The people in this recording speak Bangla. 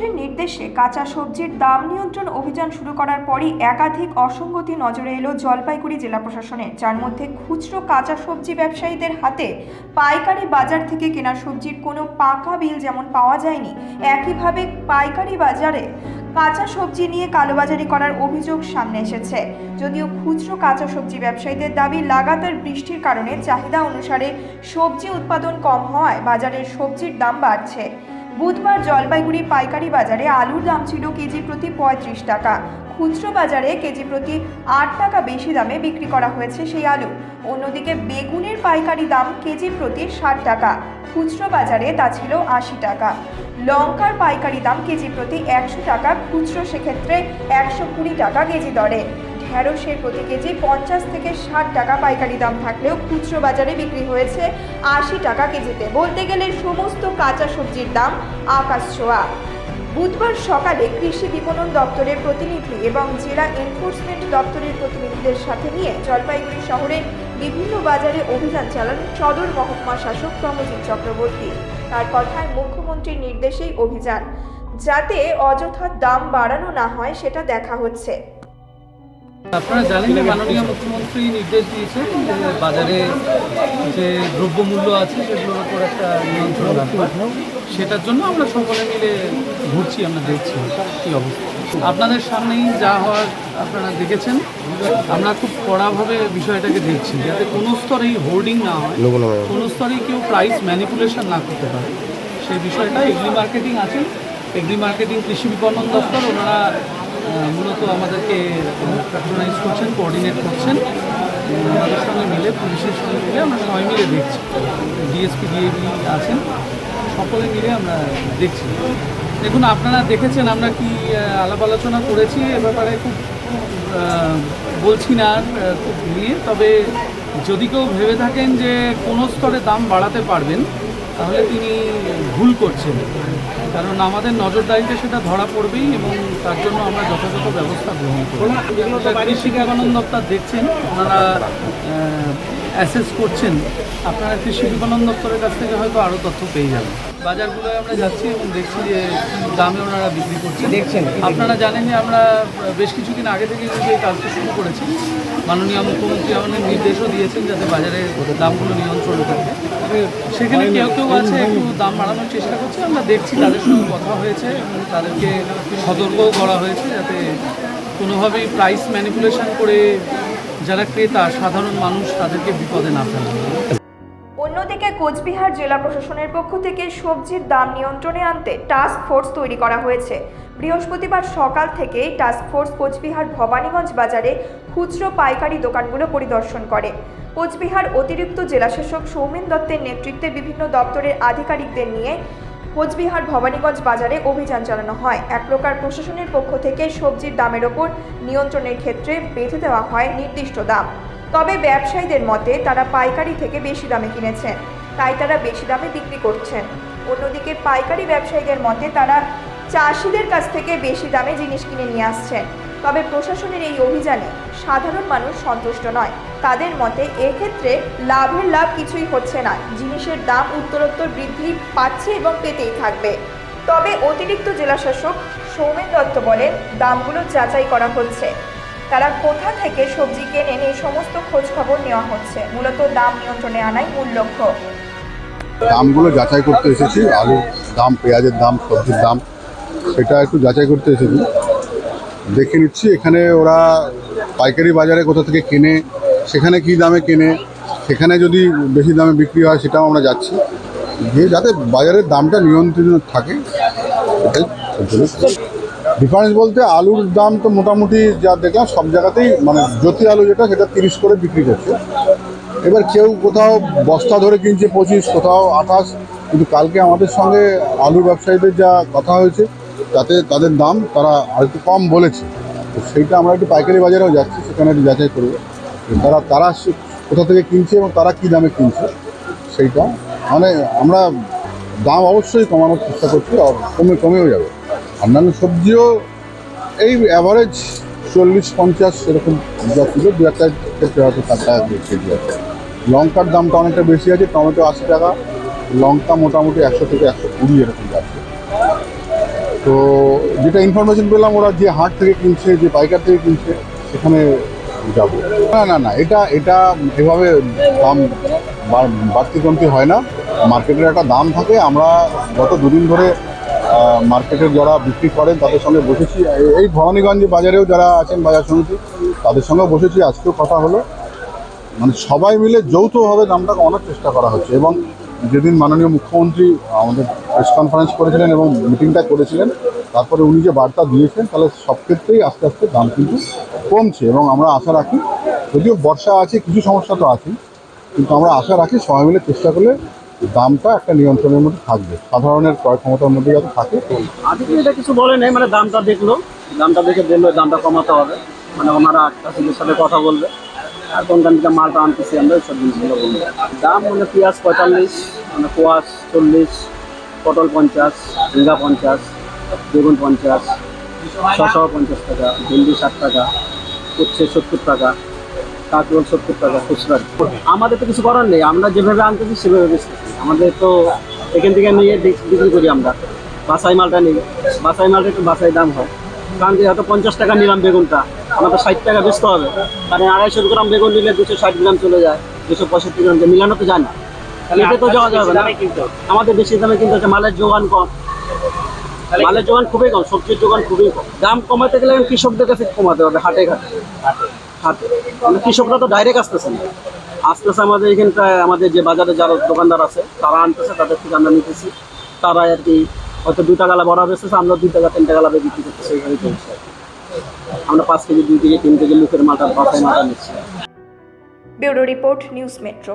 মুখ্যমন্ত্রীর নির্দেশে কাঁচা সবজির দাম নিয়ন্ত্রণ অভিযান শুরু করার পরই একাধিক অসঙ্গতি নজরে এলো জলপাইগুড়ি জেলা প্রশাসনের যার মধ্যে খুচরো কাঁচা সবজি ব্যবসায়ীদের হাতে পাইকারি বাজার থেকে কেনা সবজির কোনো পাকা বিল যেমন পাওয়া যায়নি, একইভাবে পাইকারি বাজারে কাঁচা সবজি নিয়ে কালোবাজারি করার অভিযোগ সামনে এসেছে। যদিও খুচরো কাঁচা সবজি ব্যবসায়ীদের দাবি লাগাতার বৃষ্টির কারণে চাহিদা অনুসারে সবজি উৎপাদন কম হওয়ায় বাজারের সবজির দাম বাড়ছে। বুধবার জলপাইগুড়ি পাইকারি বাজারে আলুর দাম ছিল কেজি প্রতি পঁয়ত্রিশ টাকা। খুচরো বাজারে কেজি প্রতি আট টাকা বেশি দামে বিক্রি করা হয়েছে সেই আলু। অন্যদিকে বেগুনের পাইকারি দাম কেজি প্রতি ষাট টাকা, খুচরো বাজারে তা ছিল আশি টাকা। লঙ্কার পাইকারি দাম কেজি প্রতি একশো টাকা, খুচরো সেক্ষেত্রে একশো কুড়ি টাকা কেজি দরে। ঢেঁড়সের প্রতি কেজি পঞ্চাশ থেকে ষাট টাকা পাইকারি দাম থাকলেও খুচরো বাজারে বিক্রি হয়েছে আশি টাকা কেজিতে। বলতে গেলে সমস্ত কাঁচা সবজির দাম আকাশ ছোঁয়া। বুধবার সকালে কৃষি বিপণন দপ্তরের প্রতিনিধি এবং জেলা এনফোর্সমেন্ট দপ্তরের প্রতিনিধিদের সাথে নিয়ে জলপাইগুড়ি শহরের বিভিন্ন বাজারে অভিযান চালান সদর মহকুমা শাসক প্রমজিৎ চক্রবর্তী। তার কথায় মুখ্যমন্ত্রীর নির্দেশেই অভিযান। যাতে অযথা দাম বাড়ানো না হয়, সেটা দেখা হচ্ছে। আপনারা জানেন যে মাননীয় মুখ্যমন্ত্রী নির্দেশ দিয়েছেন যে বাজারে যে দ্রব্যমূল্য আছে সেগুলোর উপর একটা নিয়ন্ত্রণ সেটার জন্য আমরা সকলে মিলে ঘুরছি আমরা দেখছি কী অবস্থা। আপনাদের সামনেই যা হওয়ার আপনারা দেখেছেন আমরা খুব কড়াভাবে বিষয়টাকে দেখছি যাতে কোনো স্তরেই হোর্ডিং না হয় কোনো স্তরেই কেউ প্রাইস ম্যানিপুলেশন না করতে পারে। সেই বিষয়টা এগ্রি মার্কেটিং আছে। এগ্রি মার্কেটিং কৃষি বিপণন দপ্তর ওনারা মূলত আমাদেরকে প্যাট্রোনাইজ করছেন, কোঅর্ডিনেট করছেন। আমাদের সঙ্গে মিলে, পুলিশের সঙ্গে মিলে আমরা সবাই মিলে দেখছি। ডিএসপি, ডিএবি আছেন, সকলে মিলে আমরা দেখছি। দেখুন, আপনারা দেখেছেন আমরা কি আলাপ আলোচনা করেছি এ ব্যাপারে খুব বলছি না খুব নিয়ে। তবে যদি কেউ ভেবে থাকেন যে কোনো স্তরে দাম বাড়াতে পারবেন, তাহলে তিনি ভুল করছেন। কারণ আমাদের নজরদারিতে সেটা ধরা পড়বেই এবং তার জন্য আমরা যথাযথ ব্যবস্থা গ্রহণ করব। কৃষি দপ্তর দেখছেন। ওনারা অ্যাসেস করছেন আপনারা কৃষি বিপণন দপ্তরের কাছ থেকে হয়তো আরও তথ্য পেয়ে যাবেন? বাজারগুলোয় আমরা যাচ্ছি এবং দেখছি যে দামে ওনারা বিক্রি করছে দেখছেন আপনারা জানেন যে আমরা বেশ কিছুদিন আগে থেকে কিন্তু এই কাজটা শুরু করেছি। মাননীয় মুখ্যমন্ত্রী আমাদের নির্দেশও দিয়েছেন যাতে বাজারে দামগুলো নিয়ন্ত্রণে থাকে। সেখানে কেউ কেউ আছে একটু দাম বাড়ানোর চেষ্টা করছে। আমরা দেখছি তাদের সঙ্গে কথা হয়েছে এবং তাদেরকে সতর্কও করা হয়েছে যাতে কোনোভাবেই প্রাইস ম্যানিপুলেশন করে যারা ক্রেতা, সাধারণ মানুষ তাদেরকে বিপদে না ফেলে অন্যদিকে কোচবিহার জেলা প্রশাসনের পক্ষ থেকে সবজির দাম নিয়ন্ত্রণে আনতে টাস্ক ফোর্স তৈরি করা হয়েছে। বৃহস্পতিবার সকাল থেকেই টাস্ক ফোর্স কোচবিহার ভবানীগঞ্জ বাজারে খুচরো পাইকারি দোকানগুলো পরিদর্শন করে। কোচবিহার অতিরিক্ত জেলাশাসক সৌমেন দত্তের নেতৃত্বে বিভিন্ন দপ্তরের আধিকারিকদের নিয়ে কোচবিহার ভবানীগঞ্জ বাজারে অভিযান চালানো হয়। এক প্রকার প্রশাসনের পক্ষ থেকে সবজির দামের ওপর নিয়ন্ত্রণের ক্ষেত্রে বেঁধে দেওয়া হয় নির্দিষ্ট দাম। তবে ব্যবসায়ীদের মতে, তারা পাইকারি থেকে বেশি দামে কিনেছেন তাই তারা বেশি দামে বিক্রি করছেন। অন্যদিকে পাইকারি ব্যবসায়ীদের মতে, তারা চাষিদের কাছ থেকে বেশি দামে জিনিস কিনে নিয়ে আসছেন। তবে প্রশাসনের এই অভিযানে সাধারণ মানুষ সন্তুষ্ট নয়। তাদের মতে, এক্ষেত্রে লাভের লাভ কিছুই হচ্ছে না। জিনিসের দাম, উত্তরোত্তর বৃদ্ধি পাচ্ছে এবং পেতেই থাকবে। তবে অতিরিক্ত জেলাশাসক সৌমেন দত্ত বলেন, দামগুলো যাচাই করা হচ্ছে। তারা কোথা থেকে সবজি কেনেন এই সমস্ত খোঁজ খবর নেওয়া হচ্ছে। মূলত দাম নিয়ন্ত্রণে আনাই মূল লক্ষ্য। দামগুলো যাচাই করতে এসেছি। আলুর দাম, পেঁয়াজের দাম, সবজির দাম, সেটা একটু যাচাই করতে এসেছি। দেখে নিচ্ছি, এখানে ওরা পাইকারি বাজারে কোথা থেকে কেনে, সেখানে কি দামে কেনে, সেখানে যদি বেশি দামে বিক্রি হয় সেটাও আমরা যাচ্ছি। গিয়ে যাতে বাজারের দামটা নিয়ন্ত্রণ থাকে ডিফারেন্স বলতে আলুর দাম তো মোটামুটি যা দেখলাম, সব জায়গাতেই মানে জ্যোতি আলু যেটা, সেটা তিরিশ করে বিক্রি করছে। এবার কেউ কোথাও বস্তা ধরে কিনছে পঁচিশ, কোথাও আঠাশ, কিন্তু কালকে আমাদের সঙ্গে আলু ব্যবসায়ীদের যা কথা হয়েছে তাতে তাদের দাম তারা আর একটু কম বলেছে। তো সেইটা আমরা একটু পাইকারি বাজারেও যাচ্ছি, সেখানে একটু যাচাই করব। তারা তারা কোথা থেকে কিনছে এবং তারা কী দামে কিনছে, সেইটা মানে আমরা দাম অবশ্যই কমানোর চেষ্টা করছি কমে, কমেও যাবে। অন্যান্য সবজিও এই অ্যাভারেজ চল্লিশ, পঞ্চাশ এরকম যা ছিল, দু একটা ক্ষেত্রে হয়তো ষাট টাকা কেজি আছে। লঙ্কার দামটা অনেকটা বেশি আছে, টমেটো আশি টাকা, লঙ্কা মোটামুটি একশো থেকে একশো কুড়ি এরকম যাচ্ছে। তো যেটা ইনফরমেশন পেলাম, ওরা যে হাট থেকে কিনছে, যে পাইকার থেকে কিনছে, সেখানে যাব। না না না, এটা এটা এভাবে দাম বাড়তি কমতি হয় না। মার্কেটের একটা দাম থাকে, আমরা গত দুদিন ধরে মার্কেটের যারা বিক্রি করেন, তাদের সঙ্গে বসেছি। এই- ভবানীগঞ্জ বাজারেও যারা আছেন, বাজার সমিতি, তাদের সঙ্গে বসেছি। আজকেও কথা হলো। মানে সবাই মিলে যৌথভাবে দামটা কমানোর চেষ্টা করা হচ্ছে এবং যেদিন মাননীয় মুখ্যমন্ত্রী আমাদের প্রেস কনফারেন্স করেছিলেন এবং মিটিংটা করেছিলেন। তারপরে উনি যে বার্তা দিয়েছেন, তাহলে সব ক্ষেত্রেই আস্তে আস্তে দাম কিন্তু কমছে এবং আমরা আশা রাখি, যদিও বর্ষা আছে, কিছু সমস্যা তো আছে কিন্তু আমরা আশা রাখি সবাই মিলে চেষ্টা করলে দামটা একটা নিয়ন্ত্রণের মধ্যে থাকবে। সাধারণের ক্রয় ক্ষমতার মধ্যে যাতে থাকে। আজকে এটা কিছু বলে নেই মানে দামটা দেখল। দামটা দেখে বলল দামটা কমাতে হবে। মানে ওনারা চাষিদের সাথে কথা বলবে। আর কোনখান থেকে মালটা আনতেছি আমরা সব জিনিসগুলো বলব। দাম মানে পেঁয়াজ পঁয়তাল্লিশ মানে কোয়াশ চল্লিশ পটল পঞ্চাশ ঝিঙ্গা পঞ্চাশ, বেগুন পঞ্চাশ ছশো পঞ্চাশ টাকা, ভেন্ডি ষাট টাকা, উচ্ছে সত্তর টাকা কাঁকরোল সত্তর টাকা, খুচরা। আমাদের তো কিছু করার নেই, আমরা যেভাবে আনতেছি সেভাবে বেচতেছি। আমাদের তো এখান থেকে নিয়ে বিক- বিক্রি করি আমরা। বাসাই মালটা নিই বাসাই মালটা একটু বাসাই দাম হয়। কারণ কি হয়তো পঞ্চাশ টাকা নিলাম বেগুনটা, আমাদের ষাট টাকা বেচতে হবে। কারণ আড়াইশো গ্রাম বেগুন নিলে দুশো ষাট গ্রাম চলে যায়, দুশো পঁয়ষট্টি গ্রাম। মিলানো তো যায় না এটা তো যাওয়া যাবে না। আমাদের বেশি দামে কিন্তু হচ্ছে মালের যোগান কম। মালের যোগান খুবই কম সবজির যোগান খুবই কম। দাম কমাতে গেলে কৃষকদের কাছে কমাতে হবে হাটে ঘাটে। হাটে। মানে কৃষকরা তো ডাইরেক্ট আসতেছে না। আসতেছে আমাদের এখানটায় আমাদের যে বাজারে যারা দোকানদার আছে তারা আনতেছে তাদের থেকে আমরা নিতেছি। তারা আর কি হয়তো দুই টাকা বড় ওরা আমরা দুই টাকা তিন টাকা লাভে বিক্রি করতেছি এইভাবে চলছে। আমরা পাঁচ কেজি দুই কেজি তিন কেজি মুখের মালটা বাসায় মালটা নিচ্ছি। Bureau report news metro.